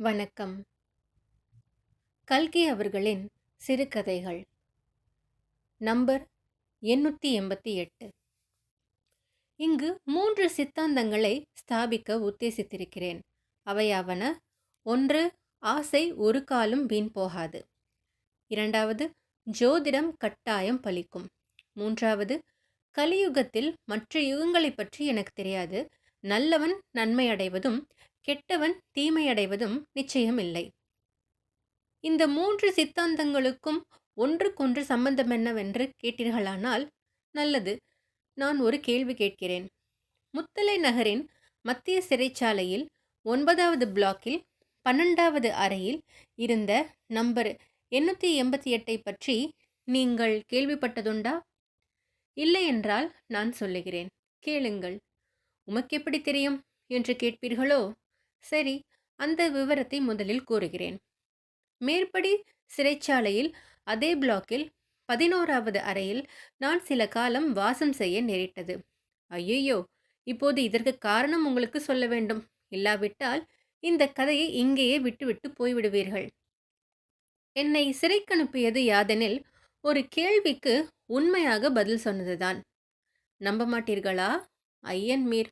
வணக்கம். கல்கி அவர்களின் சிறுகதைகள். நம்பர் எண்ணூற்றி எண்பத்தி எட்டு. இங்கு மூன்று சித்தாந்தங்களை ஸ்தாபிக்க உத்தேசித்திருக்கிறேன். அவையாவன ஒன்று ஆசை ஒரு காலும் வீண் போகாது. இரண்டாவது ஜோதிடம் கட்டாயம் பலிக்கும். மூன்றாவது கலியுகத்தில் மற்ற யுகங்களைப் பற்றி எனக்கு தெரியாது. நல்லவன் நன்மை அடைவதும் கெட்டவன் தீமையடைவதும் நிச்சயமில்லை. இந்த மூன்று சித்தாந்தங்களுக்கும் ஒன்றுக்கொன்று சம்பந்தம் என்னவென்று கேட்டீர்களானால் நல்லது. நான் ஒரு கேள்வி கேட்கிறேன். முத்தலை நகரின் மத்திய சிறைச்சாலையில் ஒன்பதாவது பிளாக்கில் பன்னெண்டாவது அறையில் இருந்த நம்பர் எண்ணூற்றி எண்பத்தி எட்டை பற்றி நீங்கள் கேள்விப்பட்டதுண்டா? இல்லை என்றால் நான் சொல்லுகிறேன். கேளுங்கள். உமக்கு எப்படி தெரியும்? என்று கேட்பீர்களோ? சரி அந்த விவரத்தை முதலில் கூறுகிறேன். மேற்படி சிறைச்சாலையில் அதே பிளாக்கில் பதினோராவது அறையில் நான் சில காலம் வாசம் செய்ய நேரிட்டது. ஐயையோ! இப்போது இதற்கு காரணம் உங்களுக்கு சொல்ல வேண்டும். இல்லாவிட்டால் இந்த கதையை இங்கேயே விட்டுவிட்டு போய்விடுவீர்கள். என்னை சிறைக்கு அனுப்பியது யாதெனில் ஒரு கேள்விக்கு உண்மையாக பதில் சொன்னதுதான். நம்ப மாட்டீர்களா? ஐயன் மீர்.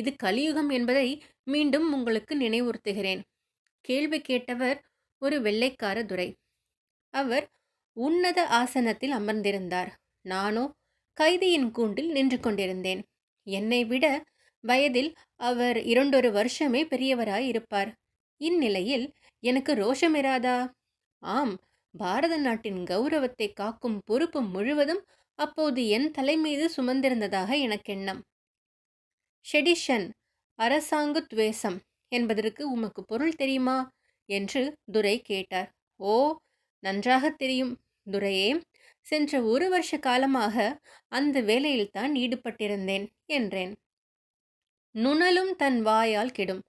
இது கலியுகம் என்பதை மீண்டும் உங்களுக்கு நினைவுறுத்துகிறேன். கேள்வி கேட்டவர் ஒரு வெள்ளைக்கார துரை. அவர் உன்னத ஆசனத்தில் அமர்ந்திருந்தார். நானோ கைதியின் கூண்டில் நின்று கொண்டிருந்தேன். என்னை விட வயதில் அவர் இரண்டொரு வருஷமே பெரியவராய் இருப்பார். இந்நிலையில் எனக்கு ரோஷமிராதா. ஆம் பாரத நாட்டின் கௌரவத்தை காக்கும் பொறுப்பு முழுவதும் அப்போது என் தலைமீது சுமந்திருந்ததாக எனக்கெண்ணம். ஷெடிஷன் அரசாங்கு துவேஷம் என்பதற்கு உமக்கு பொருள் தெரியுமா? என்று துரை கேட்டார். ஓ நன்றாக தெரியும் துரையே. சென்ற ஒரு வருஷ காலமாக அந்த வேலையில்தான் ஈடுபட்டிருந்தேன் என்றேன். நுணலும் தன் வாயால் கெடும்.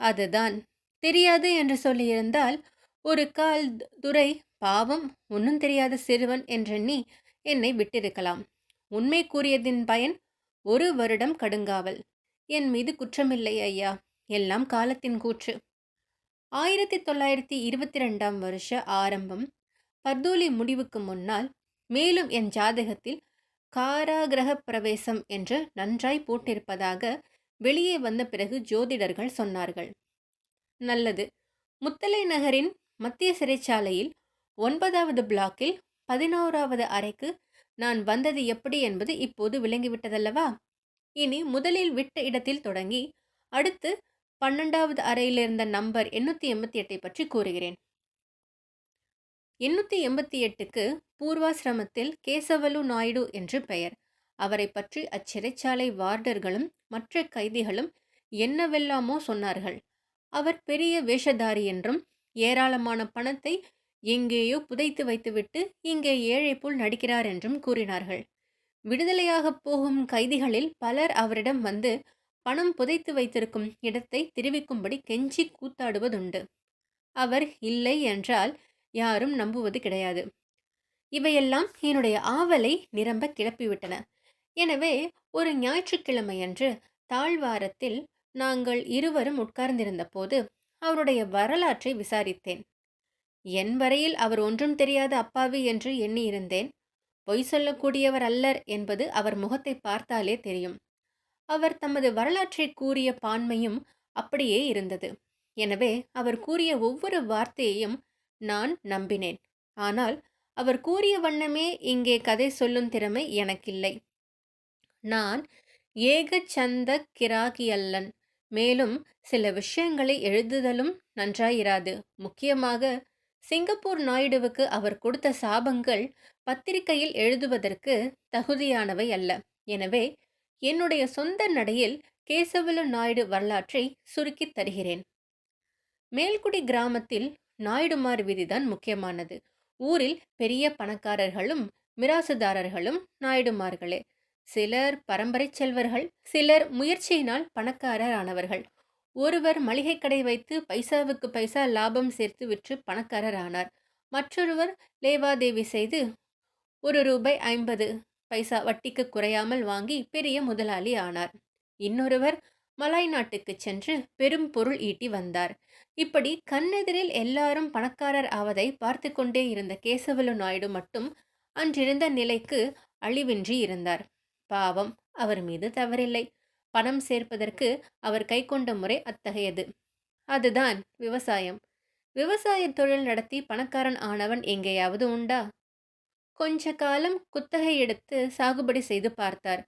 அதுதான். தெரியாது என்று சொல்லியிருந்தால் ஒரு கால் துரை பாவம் ஒன்றும் தெரியாத சிறுவன் என்றெண்ணி என்னை விட்டிருக்கலாம். உண்மை கூறியதின் பயன் ஒரு வருடம் கடுங்காவல். என் மீது குற்றமில்லை ஐயா. எல்லாம் காலத்தின் கூற்று. ஆயிரத்தி தொள்ளாயிரத்தி இருபத்தி ரெண்டாம் வருஷ ஆரம்பம் பர்தூலி முடிவுக்கு முன்னால் மேலும் என் ஜாதகத்தில் காராகிரக பிரவேசம் என்று நன்றாய் போட்டிருப்பதாக வெளியே வந்த பிறகு ஜோதிடர்கள் சொன்னார்கள். நல்லது. முத்தலை நகரின் மத்திய சிறைச்சாலையில் ஒன்பதாவது பிளாக்கில் பதினோராவது அறைக்கு நான் வந்தது எப்படி என்பது இப்போது விளங்கிவிட்டதல்லவா? இனி முதலில் விட்ட இடத்தில் தொடங்கி அடுத்து பன்னெண்டாவது அறையில் இருந்த நம்பர் எண்ணூற்றி எண்பத்தி எட்டை பற்றி கூறுகிறேன். எண்ணூற்றி எண்பத்தி எட்டுக்கு பூர்வாசிரமத்தில் கேசவலு நாயுடு என்று பெயர். அவரை பற்றி அச்சிறைச்சாலை வார்டர்களும் மற்ற கைதிகளும் என்னவெல்லாமோ சொன்னார்கள். அவர் பெரிய வேஷதாரி என்றும் ஏராளமான பணத்தை எங்கேயோ புதைத்து வைத்துவிட்டு இங்கே ஏழை போல் நடிக்கிறார் என்றும் கூறினார்கள். விடுதலையாகப் போகும் கைதிகளில் பலர் அவரிடம் வந்து பணம் புதைத்து வைத்திருக்கும் இடத்தை தெரிவிக்கும்படி கெஞ்சி கூத்தாடுவதுண்டு. அவர் இல்லை என்றால் யாரும் நம்புவது கிடையாது. இவையெல்லாம் என்னுடைய ஆவலை நிரம்ப கிளப்பிவிட்டன. எனவே ஒரு ஞாயிற்றுக்கிழமையன்று தாழ்வாரத்தில் நாங்கள் இருவரும் உட்கார்ந்திருந்த போது அவருடைய வரலாற்றை விசாரித்தேன். என் வரையில் அவர் ஒன்றும் தெரியாத அப்பாவி என்று எண்ணியிருந்தேன். பொய் சொல்லக்கூடியவர் அல்லர் என்பது அவர் முகத்தை பார்த்தாலே தெரியும். அவர் தமது வரலாற்றை கூறிய பான்மையும் அப்படியே இருந்தது. எனவே அவர் கூறிய ஒவ்வொரு வார்த்தையையும் நான் நம்பினேன். ஆனால் அவர் கூறிய வண்ணமே இங்கே கதை சொல்லும் திறமை எனக்கில்லை. நான் ஏகச்சந்த கிராகியல்லன் மேலும் சில விஷயங்களை எழுதுதலும் நன்றாயிராது. முக்கியமாக சிங்கப்பூர் நாயுடுவுக்கு அவர் கொடுத்த சாபங்கள் பத்திரிகையில் எழுதுவதற்கு தகுதியானவை அல்ல. எனவே என்னுடைய சொந்த நடையில் கேசவலு நாயுடு வரலாற்றை சுருக்கித் தருகிறேன். மேல்குடி கிராமத்தில் நாயுடுமார் விதிதான் முக்கியமானது. ஊரில் பெரிய பணக்காரர்களும் மிராசுதாரர்களும் நாயுடுமார்களே. சிலர் பரம்பரை செல்வர்கள் சிலர் முயற்சியினால் பணக்காரர் ஆனவர்கள் ஒருவர் மளிகை கடை வைத்து பைசாவுக்கு பைசா லாபம் சேர்த்து விற்று பணக்காரர் ஆனார் மற்றொருவர் லேவாதேவி செய்து ஒரு ரூபாய் ஐம்பது பைசா வட்டிக்கு குறையாமல் வாங்கி பெரிய முதலாளி ஆனார். இன்னொருவர் மலாய் நாட்டுக்கு சென்று பெரும் பொருள் ஈட்டி வந்தார். இப்படி கண்ணெதிரில் எல்லாரும் பணக்காரர் ஆவதை பார்த்து கொண்டே இருந்த கேசவலு நாயுடு மட்டும் அன்றிருந்த நிலைக்கு அழிவின்றி இருந்தார். பாவம் அவர் மீது தவறில்லை. பணம் சேர்ப்பதற்கு அவர் கைக்கொண்ட முறை அத்தகையது. அதுதான் விவசாயம். விவசாய தொழில் நடத்தி பணக்காரன் ஆனவன் எங்கேயாவது உண்டா? கொஞ்ச காலம் குத்தகை எடுத்து சாகுபடி செய்து பார்த்தார்.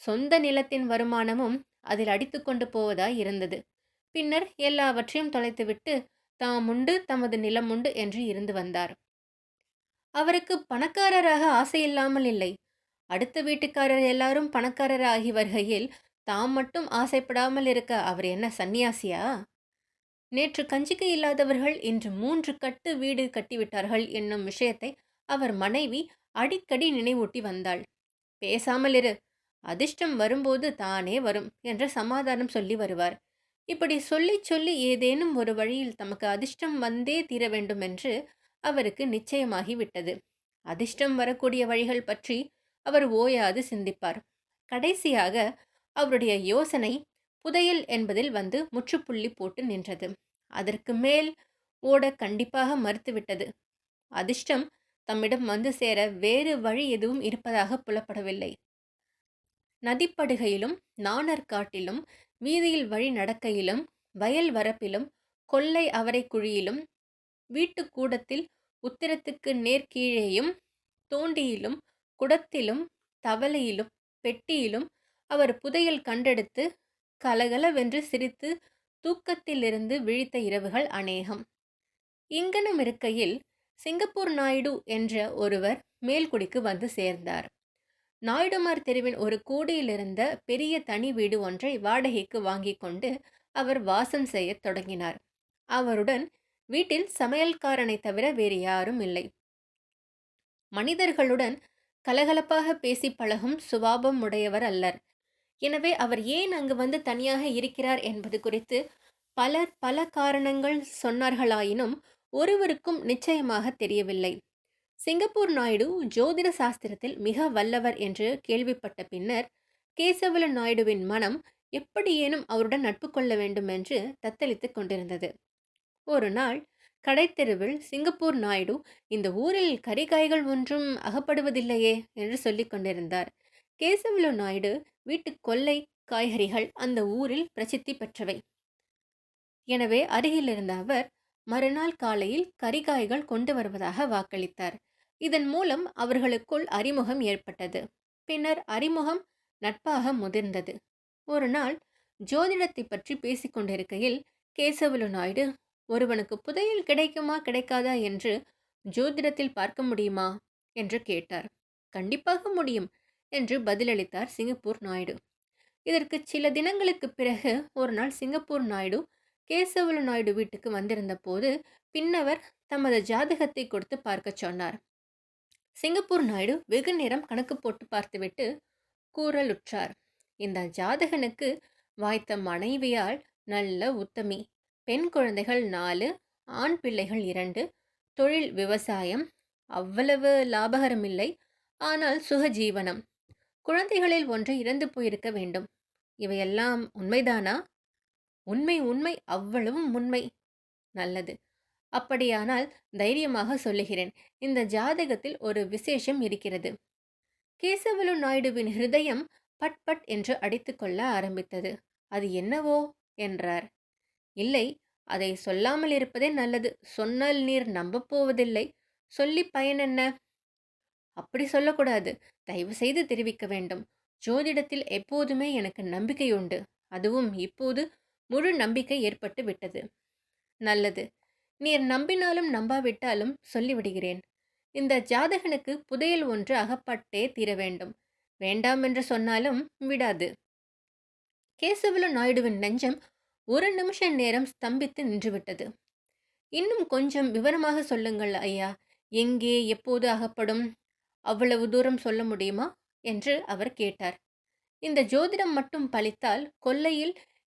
சொந்த நிலத்தின் வருமானமும் அதில் அடித்து கொண்டு போவதாய் இருந்தது. பின்னர் எல்லாவற்றையும் தொலைத்துவிட்டு தாம் உண்டு தமது நிலம் உண்டு என்று இருந்து வந்தார். அவருக்கு பணக்காரராக ஆசையில்லாமல் இல்லை. அடுத்த வீட்டுக்காரர் எல்லாரும் பணக்காரர் ஆகி வருகையில் தாம் மட்டும் ஆசைப்படாமல் இருக்க அவர் என்ன சந்நியாசியா நேற்று கஞ்சிக்கு இல்லாதவர்கள் இன்று மூன்று கட்டு வீடு கட்டிவிட்டார்கள் என்னும் விஷயத்தை அவர் மனைவி அடிக்கடி நினைவூட்டி வந்தாள். பேசாமல் இரு அதிர்ஷ்டம் வரும்போது தானே வரும் என்று சமாதானம் சொல்லி வருவார். இப்படி சொல்லி சொல்லி ஏதேனும் ஒரு வழியில் தமக்கு அதிர்ஷ்டம் வந்தே தீர வேண்டும் என்று அவருக்கு நிச்சயமாகிவிட்டது அதிர்ஷ்டம் வரக்கூடிய வழிகள் பற்றி அவர் ஓயாது சிந்திப்பார். கடைசியாக அவருடைய யோசனை புதையல் என்பதில் வந்து முற்றுப்புள்ளி போட்டு நின்றது. அதற்கு மேல் ஓட கண்டிப்பாக மறுத்துவிட்டது. அதிர்ஷ்டம் தம்மிடம் வந்து சேர வேறு வழி எதுவும் இருப்பதாக புலப்படவில்லை. நதிப்படுகையிலும் நாணற்காட்டிலும் வீதியில் வழி நடக்கையிலும் வயல் வரப்பிலும் கொள்ளை அவரை குழியிலும் வீட்டு கூடத்தில் உத்திரத்துக்கு நேர்கீழேயும் தோண்டியிலும் குடத்திலும் தவளையிலும் பெட்டியிலும் அவர் புதையல் கண்டெடுத்து கலகலவென்று சிரித்து தூக்கத்திலிருந்து விழித்த இரவுகள் அநேகம். இங்கனம் இருக்கையில் சிங்கப்பூர் நாயுடு என்ற ஒருவர் மேல்குடிக்கு வந்து சேர்ந்தார். நாயுடுமார் தெருவின் ஒரு கூடியிலிருந்த பெரிய தனி வீடு ஒன்றை வாடகைக்கு வாங்கி கொண்டு அவர் வாசம் செய்யத் தொடங்கினார். அவருடன் வீட்டில் சமையல்காரனை தவிர வேறு யாரும் இல்லை. மனிதர்களுடன் கலகலப்பாக பேசி பழகும் சுபாபம் உடையவர் அல்லர். எனவே அவர் ஏன் அங்கு வந்து தனியாக இருக்கிறார் என்பது குறித்து பலர் பல காரணங்கள் சொன்னார்களாயினும் ஒருவருக்கும் நிச்சயமாக தெரியவில்லை. சிங்கப்பூர் நாயுடு ஜோதிட சாஸ்திரத்தில் மிக வல்லவர் என்று கேள்விப்பட்ட பின்னர் கேசவல நாயுடுவின் மனம் எப்படியேனும் அவருடன் நட்பு கொள்ள வேண்டும் என்று தத்தளித்துக் கொண்டிருந்தது. ஒரு நாள் கடைத்தெருவில் சிங்கப்பூர் நாயுடு இந்த ஊரில் கரிகாய்கள் ஒன்றும் அகப்படுவதில்லையே என்று சொல்லிக் கொண்டிருந்தார். கேசவலு நாயுடு வீட்டு கொல்லை காய்கறிகள் அந்த ஊரில் பிரசித்தி பெற்றவை. எனவே அருகிலிருந்த அவர் மறுநாள் காலையில் கறிகாய்கள் கொண்டு வருவதாக வாக்களித்தார். இதன் மூலம் அவர்களுக்குள் அறிமுகம் ஏற்பட்டது. பின்னர் அறிமுகம் நட்பாக முதிர்ந்தது. ஒரு நாள் ஜோதிடத்தை பற்றி பேசிக்கொண்டிருக்கையில் கேசவலு நாயுடு ஒருவனுக்கு புதையல் கிடைக்குமா கிடைக்காதா என்று ஜோதிடத்தில் பார்க்க முடியுமா? என்று கேட்டார். கண்டிப்பாக முடியும். என்று பதிலளித்தார் சிங்கப்பூர் நாயுடு. இதற்கு சில தினங்களுக்கு பிறகு ஒரு நாள் சிங்கப்பூர் நாயுடு கேசவலு நாயுடு வீட்டுக்கு வந்திருந்த போது பின்னவர் தமது ஜாதகத்தை கொடுத்து பார்க்க சொன்னார். சிங்கப்பூர் நாயுடு வெகு நேரம் கணக்கு போட்டு பார்த்துவிட்டு கூறலுற்றார். இந்த ஜாதகனுக்கு வாய்த்த மனைவியால் நல்ல உத்தமி. பெண் குழந்தைகள் நாலு ஆண் பிள்ளைகள் இரண்டு தொழில் விவசாயம் அவ்வளவு லாபகரமில்லை. ஆனால் சுகஜீவனம். குழந்தைகளில் ஒன்று இறந்து போயிருக்க வேண்டும். இவையெல்லாம் உண்மைதானா? உண்மை உண்மை அவ்வளவும் உண்மை. நல்லது. அப்படியானால் தைரியமாக சொல்லுகிறேன். இந்த ஜாதகத்தில் ஒரு விசேஷம் இருக்கிறது. கேசவலு நாயுடுவின் ஹிருதயம் பட் பட் என்று அடித்துக்கொள்ள ஆரம்பித்தது. அது என்னவோ? என்றார். இல்லை அதை சொல்லாமல் இருப்பதே நல்லது. சொன்னால் நீர் நம்பப் போவதில்லை. சொல்லி பயன் என்ன? அப்படி சொல்லக்கூடாது. தயவு செய்து தெரிவிக்க வேண்டும். ஜோதிடத்தில் எப்போதுமே எனக்கு நம்பிக்கை உண்டு. அதுவும் இப்போது முழு நம்பிக்கை ஏற்பட்டு விட்டது. நல்லது. நீர் நம்பினாலும் நம்பாவிட்டாலும் சொல்லிவிடுகிறேன். இந்த ஜாதகனுக்கு புதையல் ஒன்று அகப்பட்டே தீர வேண்டும். வேண்டாம் என்று சொன்னாலும் விடாது. கேசவல நாயுடுவின் நெஞ்சம் ஒரு நிமிஷ நேரம் ஸ்தம்பித்து நின்றுவிட்டது. இன்னும் கொஞ்சம் விவரமாக சொல்லுங்கள் ஐயா. எங்கே எப்போது அகப்படும்? அவ்வளவு தூரம் சொல்ல முடியுமா? என்று அவர் கேட்டார். இந்த ஜோதிடம் மட்டும் பழித்தால் கொல்லையில்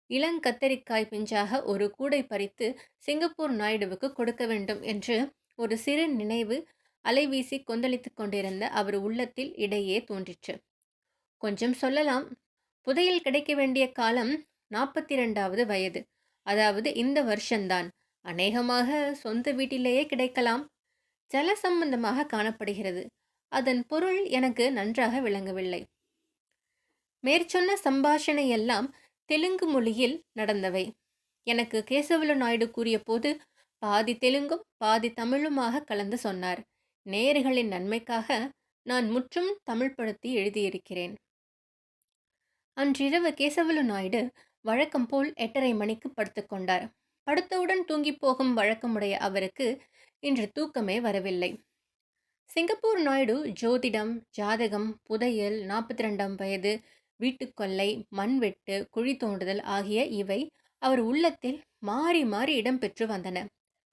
இளங்கத்தரிக்காய் பிஞ்சாக ஒரு கூடை பறித்து சிங்கப்பூர் நாயுடுவுக்கு கொடுக்க வேண்டும் என்று ஒரு சிறு நினைவு அலைவீசி கொந்தளித்து கொண்டிருந்த அவர் உள்ளத்தில் இடையே தோன்றிற்று. கொஞ்சம் சொல்லலாம். புதையில் கிடைக்க வேண்டிய காலம் நாற்பத்தி ரெண்டாவது வயது. அதாவது இந்த வருஷம்தான். அநேகமாக சொந்த வீட்டிலேயே கிடைக்கலாம். ஜல சம்பந்தமாக காணப்படுகிறது. அதன் பொருள் எனக்கு நன்றாக விளங்கவில்லை. மேற்சொன்ன சம்பாஷணை எல்லாம் தெலுங்கு மொழியில் நடந்தவை. எனக்கு கேசவலு நாயுடு கூறிய போது பாதி தெலுங்கும் பாதி தமிழுமாக கலந்து சொன்னார். நேயர்களின் நன்மைக்காக நான் முற்றும் தமிழ் படுத்தி எழுதியிருக்கிறேன். அன்றிரவு கேசவலு நாயுடு வழக்கம் போல் எட்டரை மணிக்கு படுத்துக்கொண்டார் படுத்தவுடன் தூங்கிப் போகும் வழக்கமுடைய அவருக்கு இன்று தூக்கமே வரவில்லை. சிங்கப்பூர் நாயுடு ஜோதிடம் ஜாதகம் புதையல் நாற்பத்தி ரெண்டாம் வயது வீட்டுக்கொல்லை மண்வெட்டு குழி தோண்டுதல் ஆகிய இவை அவர் உள்ளத்தில் மாறி மாறி இடம்பெற்று வந்தன.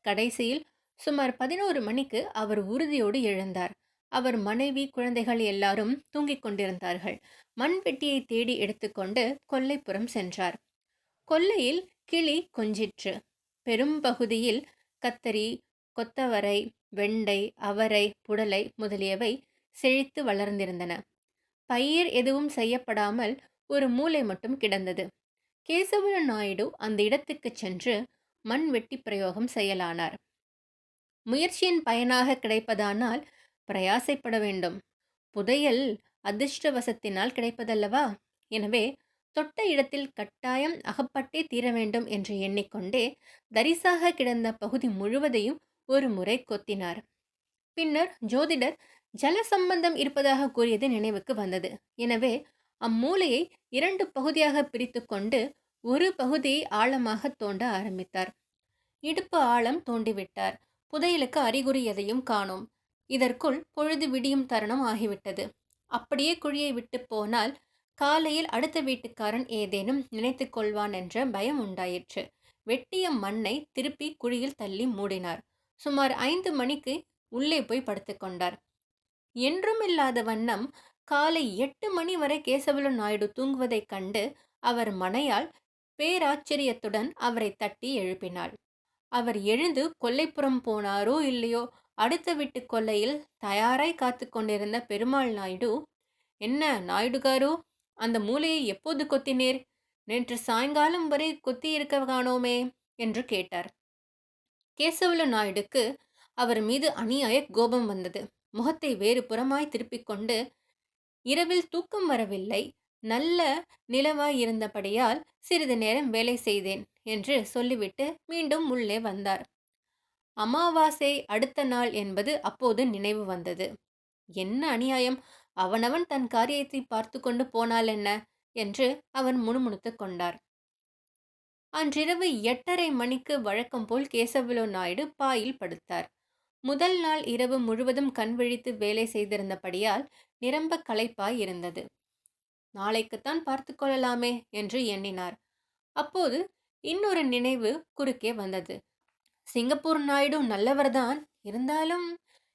கடைசியில் சுமார் பதினோரு மணிக்கு அவர் உறுதியோடு எழுந்தார். அவர் மனைவி குழந்தைகள் எல்லாரும் தூங்கிக் கொண்டிருந்தார்கள். மண்வெட்டியை தேடி எடுத்துக்கொண்டு கொல்லைப்புறம் சென்றார். கொல்லையில் கிளி கொஞ்சிற்று. பெரும்பகுதியில் கத்தரி கொத்தவரை வெண்டை அவரை புடலை முதலியவை செழித்து வளர்ந்திருந்தன. பயிர் எதுவும் செய்யப்படாமல் ஒரு மூலை மட்டும் கிடந்தது. கேசவ நாயுடு அந்த இடத்துக்கு சென்று மண் வெட்டி பிரயோகம் செய்யலானார். முயற்சியின் பயனாக கிடைப்பதானால் பிரயாசைப்பட வேண்டும். புதையல் அதிர்ஷ்டவசத்தினால் கிடைப்பதல்லவா? எனவே தொட்ட இடத்தில் கட்டாயம் அகப்பட்டே தீர வேண்டும் என்று எண்ணிக்கொண்டே தரிசாக கிடந்த பகுதி முழுவதையும் ஒரு முறை கொத்தினார். பின்னர் ஜோதிடர் ஜல சம்பந்தம் இருப்பதாக கூறியது நினைவுக்கு வந்தது. எனவே அம்மூலையை இரண்டு பகுதியாக பிரித்து கொண்டு ஒரு பகுதியை ஆழமாக தோண்ட ஆரம்பித்தார். இடுப்பு ஆழம் தோண்டிவிட்டார். புதையலுக்கு அறிகுறி எதையும் காணோம். இதற்குள் பொழுது விடியும் தருணம் ஆகிவிட்டது. அப்படியே குழியை விட்டு போனால் காலையில் அடுத்த வீட்டுக்காரன் ஏதேனும் நினைத்து கொள்வான் என்ற பயம் உண்டாயிற்று. வெட்டிய மண்ணை திருப்பி குழியில் தள்ளி மூடினார். சுமார் ஐந்து மணிக்கு உள்ளே போய் படுத்துக்கொண்டார் என்றும் இல்லாத வண்ணம் காலை எட்டு மணி வரை கேசவலு நாயுடு தூங்குவதைக் கண்டு அவர் மனையால் பேராச்சரியத்துடன் அவரை தட்டி எழுப்பினாள். அவர் எழுந்து கொல்லைப்புறம் போனாரோ இல்லையோ அடுத்த வீட்டு கொல்லையில் தயாராய் காத்து கொண்டிருந்த பெருமாள் நாயுடு என்ன நாயுடுகாரோ அந்த மூலையை எப்போது கொத்தினீர்? நேற்று சாயங்காலம் வரை கொத்தி இருக்க காணோமே என்று கேட்டார். கேசவலு நாயுடுக்கு அவர் மீது அநியாய கோபம் வந்தது. முகத்தை வேறு புறமாய் திருப்பிக் கொண்டு இரவில் தூக்கம் வரவில்லை. நல்ல நிலவாய் இருந்தபடியால் சிறிது நேரம் வேலை செய்தேன் என்று சொல்லிவிட்டு மீண்டும் உள்ளே வந்தார். அமாவாசை அடுத்த நாள் என்பது அப்போது நினைவு வந்தது. என்ன அநியாயம்? அவனவன் தன் காரியத்தை பார்த்து கொண்டு போனால் என்ன? என்று அவர் முணுமுணுத்துக் கொண்டார். அன்றிரவு எட்டரை மணிக்கு வழக்கம் போல் கேசவலோ நாயுடு பாயில் படுத்தார். முதல் நாள் இரவு முழுவதும் கண் விழித்து வேலை செய்திருந்தபடியால் நிரம்ப களைப்பாய் இருந்தது. நாளைக்குத்தான் பார்த்து கொள்ளலாமே என்று எண்ணினார். அப்போது இன்னொரு நினைவு குறுக்கே வந்தது. சிங்கப்பூர் நாயுடு நல்லவர்தான். இருந்தாலும்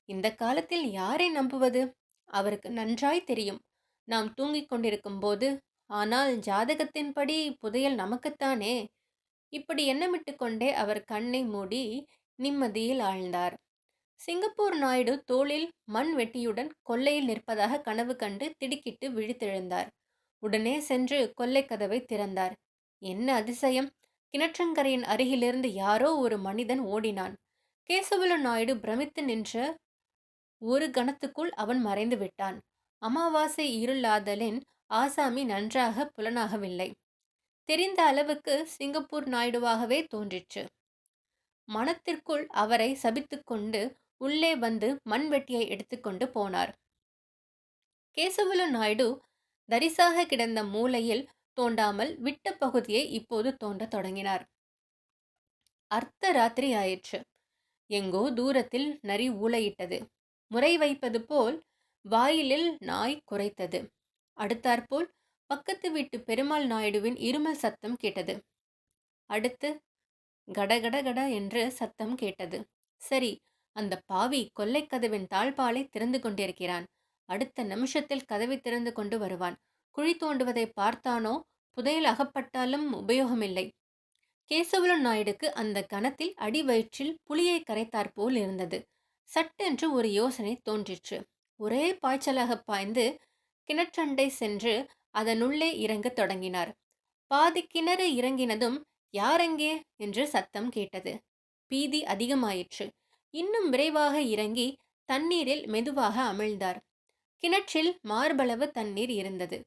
இந்த காலத்தில் யாரை நம்புவது? அவருக்கு நன்றாய் தெரியும். நாம் தூங்கிக் கொண்டிருக்கும் போது ஆனால் ஜாதகத்தின்படி புதையல் நமக்குத்தானே. இப்படி எண்ணமிட்டு கொண்டே அவர் கண்ணை மூடி நிம்மதியில் ஆழ்ந்தார். சிங்கப்பூர் நாயுடு தோளில் மண் வெட்டியுடன் கொல்லையில் நிற்பதாக கனவு கண்டு திடுக்கிட்டு விழித்தெழுந்தார். உடனே சென்று கொல்லை கதவை திறந்தார். என்ன அதிசயம்! கிணற்றங்கரையின் அருகிலிருந்து யாரோ ஒரு மனிதன் ஓடினான். கேசவல நாயுடு பிரமித்து நின்ற ஒரு கணத்துக்குள் அவன் மறைந்து விட்டான். அமாவாசை இருளாதலின் ஆசாமி நன்றாக புலனாகவில்லை. தெரிந்த அளவுக்கு சிங்கப்பூர் நாயுடுவாகவே தோன்றிற்று. மனத்திற்குள் அவரை சபித்துக்கொண்டு உள்ளே வந்து மண்வெட்டியை எடுத்துக்கொண்டு போனார். கேசவலு நாயுடு தரிசாக கிடந்த மூலையில் தோண்டாமல் விட்ட பகுதியை இப்போது தோண்டத் தொடங்கினார். அர்த்த ராத்திரி ஆயிற்று. எங்கோ தூரத்தில் நரி ஊளையிட்டது. முறை வைப்பது போல் வாயிலில் நாய் குறைத்தது அடுத்தாற்போல் பக்கத்து வீட்டு பெருமாள் நாயுடுவின் இருமல் சத்தம் கேட்டது. அடுத்து கடகட கட என்று சத்தம் கேட்டது. சரி அந்த பாவி கொல்லைக்கதவின் தாழ்பாலை திறந்து கொண்டிருக்கிறான். அடுத்த நிமிஷத்தில் கதவை திறந்து கொண்டு வருவான். குழி தோண்டுவதை பார்த்தானோ? புதையல் அகப்பட்டாலும் உபயோகமில்லை. கேசவலு நாயுடுக்கு அந்த கணத்தில் அடி வயிற்றில் புளியை கரைத்தாற்போல் இருந்தது. சட்டென்று ஒரு யோசனை தோன்றிற்று. ஒரே பாய்ச்சலாக பாய்ந்து கிணற்றண்டை சென்று அதனுள்ளே இறங்கத் தொடங்கினார். பாதி கிணறு இறங்கினதும் யாரெங்கே? என்று சத்தம் கேட்டது. பீதி அதிகமாயிற்று. இன்னும் விரைவாக இறங்கி தண்ணீரில் மெதுவாக அமிழ்ந்தார். கிணற்றில் மார்பளவு தண்ணீர் இருந்தது.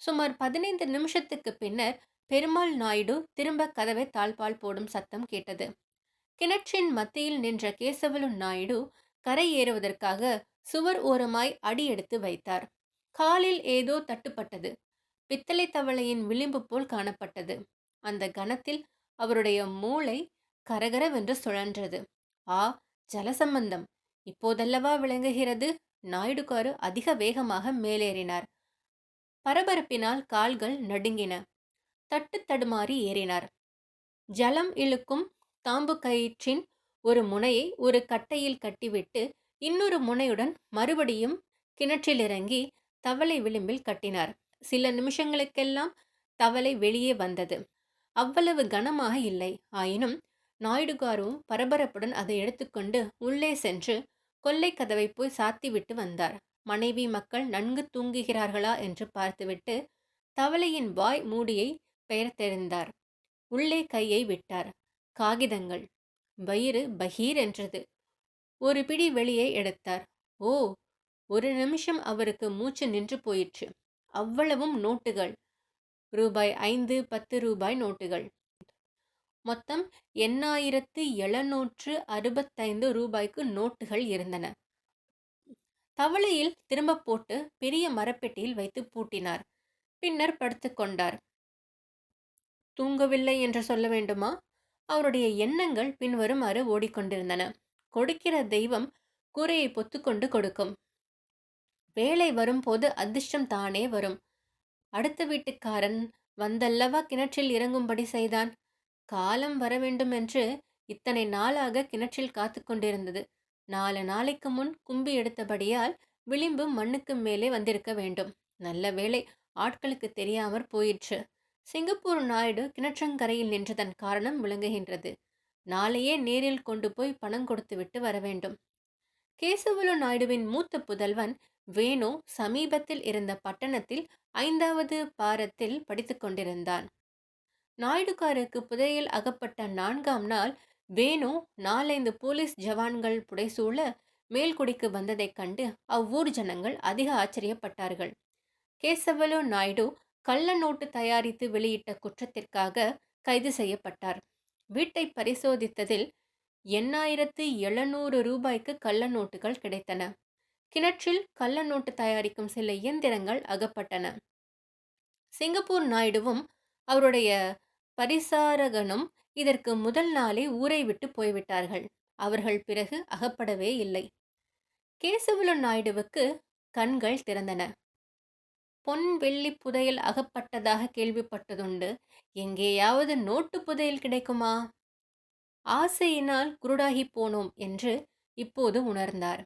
சுமார் பதினைந்து நிமிஷத்துக்கு பின்னர் பெருமாள் நாயுடு திரும்ப கதவை தாழ்பால் போடும் சத்தம் கேட்டது. கிணற்றின் மத்தியில் நின்ற கேசவலு நாயுடு கரை ஏறுவதற்காக சுவர் ஓரமாய் அடி எடுத்து வைத்தார். காலில் ஏதோ தட்டுப்பட்டது. பித்தளை தவளையின் விளிம்பு போல் காணப்பட்டது. அந்த கணத்தில் அவருடைய மூளை கரகரவென்று சுழன்றது. ஆ ஜலசம்பந்தம். இப்போதல்லவா விளங்குகிறது? நாயுடுகாரு அதிக வேகமாக மேலேறினார். பரபரப்பினால் கால்கள் நடுங்கின. தட்டு தடுமாறி ஏறினார். ஜலம் இழுக்கும் தாம்பு கயிற்றின் ஒரு முனையை ஒரு கட்டையில் கட்டிவிட்டு இன்னொரு முனையுடன் மறுபடியும் கிணற்றில் இறங்கி தவளை விளிம்பில் கட்டினார். சில நிமிஷங்களுக்கெல்லாம் தவளை வெளியே வந்தது. அவ்வளவு கனமாக இல்லை. ஆயினும் நாயுடுகாரும் பரபரப்புடன் அதை எடுத்துக்கொண்டு உள்ளே சென்று கொல்லை கதவை போய் சாத்திவிட்டு வந்தார். மனைவி மக்கள் நன்கு தூங்குகிறார்களா? என்று பார்த்துவிட்டு தவளையின் வாய் மூடியை பெயர் தெரிந்தார் உள்ளே கையை விட்டார். காகிதங்கள். வயிறு பகீர் என்றது. ஒரு பிடி வெளியே எடுத்தார். ஓ ஒரு நிமிஷம் அவருக்கு மூச்சு நின்று போயிற்று. அவ்வளவும் நோட்டுகள். ரூபாய் ஐந்து பத்து ரூபாய் நோட்டுகள். மொத்தம் எண்ணாயிரத்து எழுநூற்று அறுபத்தைந்து ரூபாய்க்கு நோட்டுகள் இருந்தன. தவளையில் திரும்ப போட்டு பெரிய மரப்பெட்டியில் வைத்து பூட்டினார். பின்னர் படுத்துக்கொண்டார் தூங்கவில்லை என்று சொல்ல வேண்டுமா? அவருடைய எண்ணங்கள் பின்வருமாறு ஓடிக்கொண்டிருந்தன. கொடுக்கிற தெய்வம் கூரையை பொத்துக்கொண்டு கொடுக்கும். வேலை வரும்போது அதிர்ஷ்டம் தானே வரும். அடுத்த வீட்டுக்காரன் வந்தல்லவா கிணற்றில் இறங்கும்படி செய்தான். காலம் வர வேண்டும் என்று இத்தனை நாளாக கிணற்றில் காத்து கொண்டிருந்தது. நாலு நாளைக்கு முன் கும்பி எடுத்தபடியால் விளிம்பு மண்ணுக்கு மேலே வந்திருக்க வேண்டும். நல்ல வேளை ஆட்களுக்கு தெரியாமற் போயிற்று. சிங்கப்பூர் நாயுடு கிணற்றங்கரையில் நின்றதன் காரணம் விளங்குகின்றது. நாளையே நேரில் கொண்டு போய் பணம் கொடுத்துவிட்டு வர வேண்டும். கேசவலு நாயுடுவின் மூத்த புதல்வன் வேணு சமீபத்தில் இருந்த பட்டணத்தில் ஐந்தாவது பாரத்தில் படித்து கொண்டிருந்தான். நாயுடுகாருக்கு புதையில் அகப்பட்ட நான்காம் நாள் வேணு நாலைந்து போலீஸ் ஜவான்கள் புடைசூழ மேல்குடிக்கு வந்ததைக் கண்டு அவ்வூர் ஜனங்கள் அதிக ஆச்சரியப்பட்டார்கள். கேசவலு நாயுடு கள்ள நோட்டு தயாரித்து வெளியிட்ட குற்றத்திற்காக கைது செய்யப்பட்டார். வீட்டை பரிசோதித்ததில் எண்ணாயிரத்து எழுநூறு ரூபாய்க்கு கள்ள நோட்டுகள் கிடைத்தன. கிணற்றில் கள்ள நோட்டு தயாரிக்கும் சில இயந்திரங்கள் அகப்பட்டன. சிங்கப்பூர் நாயுடுவும் அவருடைய பரிசாரகனும் இதற்கு முதல் நாளே ஊரை விட்டு போய்விட்டார்கள். அவர்கள் பிறகு அகப்படவே இல்லை. கேசவலு நாயுடுவுக்கு கண்கள் திறந்தன. பொன் வெள்ளி புதையல் அகப்பட்டதாக கேள்விப்பட்டதுண்டு. எங்கேயாவது நோட்டு புதையல் கிடைக்குமா? ஆசையினால் குருடாகி போனோம் என்று இப்போது உணர்ந்தார்.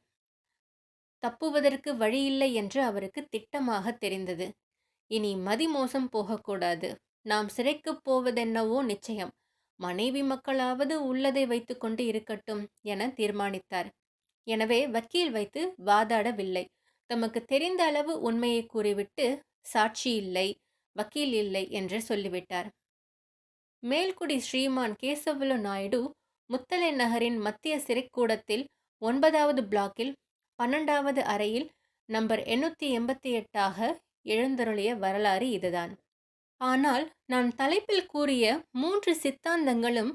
தப்புவதற்கு வழியில்லை என்று அவருக்கு திட்டமாக தெரிந்தது. இனி மதிமோசம் போகக்கூடாது. நாம் சிறைக்குப் போவதென்னவோ நிச்சயம். மனைவி மக்களாவது உள்ளதை வைத்துக்கொண்டு இருக்கட்டும் என தீர்மானித்தார். எனவே வக்கீல் வைத்து வாதாடவில்லை. தமக்கு தெரிந்த அளவு உண்மையை கூறிவிட்டு சாட்சி இல்லை வக்கீல் இல்லை என்று சொல்லிவிட்டார். மேல்குடி ஸ்ரீமான் கேசவலு நாயுடு முத்தலை நகரின் மத்திய சிறைக்கூடத்தில் ஒன்பதாவது பிளாக்கில் பன்னெண்டாவது அறையில் நம்பர் எண்ணூற்றி எண்பத்தி எட்டாக எழுந்தருளிய வரலாறு இதுதான். ஆனால் நான் தலைப்பில் கூறிய மூன்று சித்தாந்தங்களும்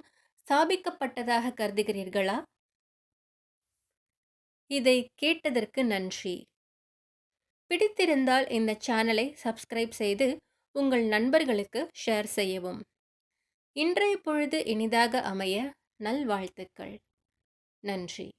ஸ்தாபிக்கப்பட்டதாக கருதுகிறீர்களா? இதை கேட்டதற்கு நன்றி. பிடித்திருந்தால் இந்த சேனலை சப்ஸ்கிரைப் செய்து உங்கள் நண்பர்களுக்கு ஷேர் செய்யவும். இன்றைய பொழுது இனிதாக அமைய நல்வாழ்த்துக்கள். நன்றி.